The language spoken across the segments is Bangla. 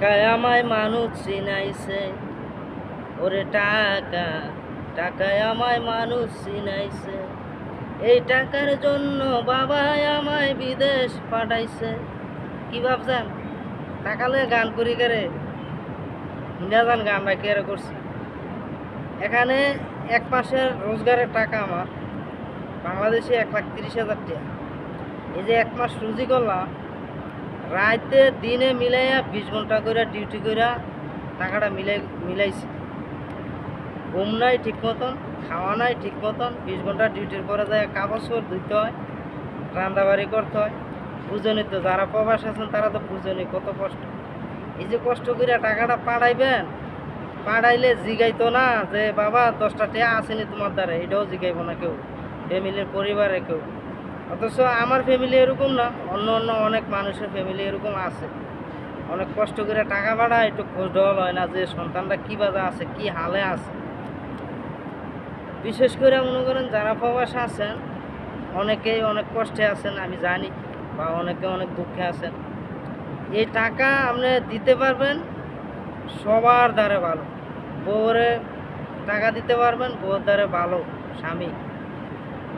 টাকায় আমায় মানুষ চিনাইছে। ওরে টাকা, টাকায় আমায় মানুষ চিনাইছে। এই টাকার জন্য বাবাই আমায় বিদেশ পাঠাইছে। কি ভাবছেন? টাকা লয়ে গান করি করে হিনা গান গান কে করছি? এখানে এক মাসের রোজগারের টাকা আমার। বাংলাদেশে এক লাখ তিরিশ হাজার টাকা। এই যে এক মাস রুজি করলাম রাইতে দিনে মিলাইয়া বিশ ঘণ্টা করে ডিউটি করে টাকাটা মিলাই, মিলাইছি। ঘুম নাই ঠিক মতন, খাওয়া নাই ঠিক মতন, বিশ ঘণ্টা ডিউটির পরে যায় কাগজ ধুইতে হয় রান্দাবাড়ি করতে হয়। বুঝনি তো যারা প্রবাস আছেন তারা তো বুঝনি কত কষ্ট। এই যে কষ্ট করে টাকাটা পাঠাইবেন পাঠাইলে জিগাইতো না যে, বাবা, দশটা টাকা আসেনি তোমার দ্বারা, এটাও জিগাইবো না কেউ। ফ্যামিলির পরিবারে কেউ। অথচ আমার ফ্যামিলি এরকম না, অন্য অন্য অনেক মানুষের ফ্যামিলি এরকম আছে। অনেক কষ্ট করে টাকা পাঠায় একটু খোঁজ ডল হয় না যে সন্তানটা কী বাজা আছে, কি হালে আছে। বিশেষ করে মনে করেন যারা প্রবাস আছেন, অনেকেই অনেক কষ্টে আছেন, আমি জানি, বা অনেকে অনেক দুঃখে আছেন। এই টাকা আপনি দিতে পারবেন, সবার দ্বারে ভালো। বউরে টাকা দিতে পারবেন, বউর দ্বারে ভালো স্বামী।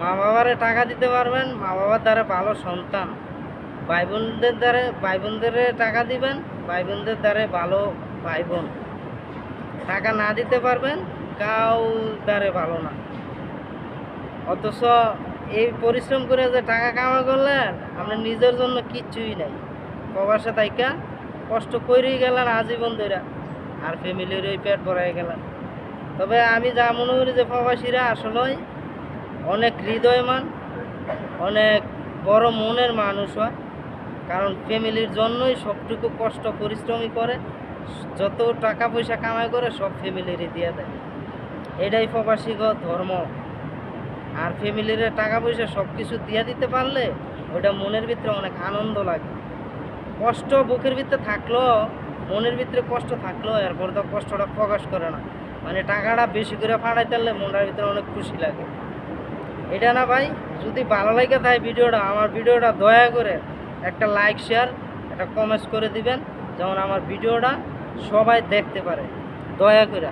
মা বাবারে টাকা দিতে পারবেন, মা বাবার দ্বারা ভালো সন্তান। ভাই বোনদের দ্বারা ভাই বোনদের টাকা দিবেন ভাই বোনদের দ্বারা ভালো ভাই বোন টাকা না দিতে পারবেন, কাউ দ্বারে ভালো না। অথচ এই পরিশ্রম করে যে টাকা কামা করলেন আপনার নিজের জন্য কিচ্ছুই নাই। প্রবাসে তাইকা কষ্ট করেই গেলেন আজীবন ধরে আর ফ্যামিলির ওই পেট ভরাই গেলেন। তবে আমি যা মনে করি যে প্রবাসীরা আসলেই অনেক হৃদয়মান, অনেক বড় মনের মানুষ হয়। কারণ ফ্যামিলির জন্যই সবটুকু কষ্ট, পরিশ্রমই করে। যত টাকা পয়সা কামাই করে, সব ফ্যামিলিরই দিয়ে দেয়। এটাই প্রবাসীগ ধর্ম। আর ফ্যামিলির টাকা পয়সা সব কিছু দিয়ে দিতে পারলে ওটা মনের ভিতরে অনেক আনন্দ লাগে। কষ্ট বুকের ভিতরে থাকলেও মনের ভিতরে কষ্ট থাকলেও এরপর তো কষ্টটা প্রকাশ করে না। মানে টাকাটা বেশি করে ফাড়াইতে পারলে মনের ভিতরে অনেক খুশি লাগে। এটা না ভাই, যদি ভালো লাগে তাই ভিডিওটা, আমার ভিডিওটা দয়া করে একটা লাইক শেয়ার একটা কমেন্টস করে দিবেন, যেমন আমার ভিডিওটা সবাই দেখতে পারে। দয়া করে।